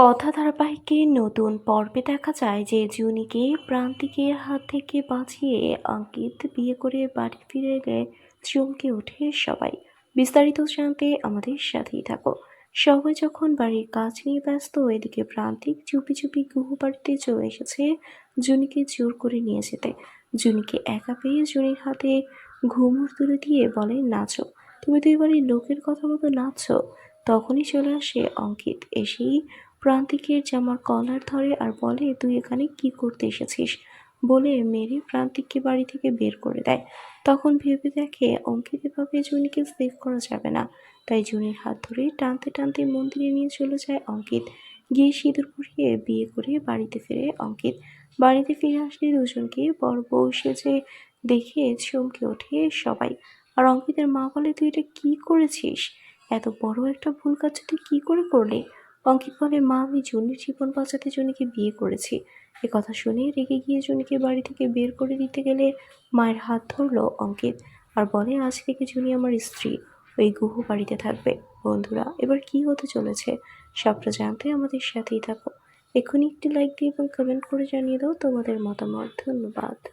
কথা ধারাবাহিকে নতুন পর্বে দেখা যায় যে জুনিকে প্রান্তিকের হাত থেকে বাঁচিয়ে অঙ্কিত বিয়ে করে বাড়ি ফিরে এলে চমকে ওঠে সবাই। বিস্তারিত জানতে আমাদের সাথেই থাকো সবাই যখন বাড়ির কাজ নিয়ে ব্যস্ত, এদিকে প্রান্তিক চুপি চুপি গুহ বাড়িতে চলে এসেছে জুনিকে জোর করে নিয়ে যেতে। জুনিকে একা পেয়ে জুনির হাতে ঘুমুর তুলে দিয়ে বলে, নাচো। তুমি তো এবারে লোকের কথা মতো নাচছো। তখনই চলে আসে অঙ্কিত। এসেই প্রান্তিকের জামার কলার ধরে আর বলে, তুই এখানে কি করতে এসেছিস? বলে মেরে প্রান্তিককে বাড়ি থেকে বের করে দেয়। তখন ভেবে দেখে অঙ্কিত এভাবে জুনিকে সেভ করা যাবে না। তাই জুনির হাত ধরে টানতে টানতে মন্দিরে নিয়ে চলে যায় অঙ্কিত। গিয়ে সিঁদুর পরিয়ে বিয়ে করে বাড়িতে ফিরে অঙ্কিত। বাড়িতে ফিরে আসলে দুজনকে বর বউ সেজে দেখে চমকে ওঠে সবাই। আর অঙ্কিতের মা বলে, তুই এটা কি করেছিস? এত বড় একটা ভুল কাজ তুই কি করে করলি? অঙ্কিত বলে মা, আমি জুনির জীবন বাঁচাতে জুনিকে বিয়ে করেছি। এ কথা শুনে রেগে গিয়ে জুনিকে বাড়ি থেকে বের করে দিতে গেলে মায়ের হাত ধরলো অঙ্কিত আর বলে, আজ থেকে জুনি আমার স্ত্রী। ওই গুহ বাড়িতে থাকবে। বন্ধুরা, এবার কি হতে চলেছে? সবটা জানতে আমাদের সাথেই থাকো। এক্ষুনি একটি লাইক দিয়ে এবং কমেন্ট করে জানিয়ে দাও তোমাদের মতামত। ধন্যবাদ।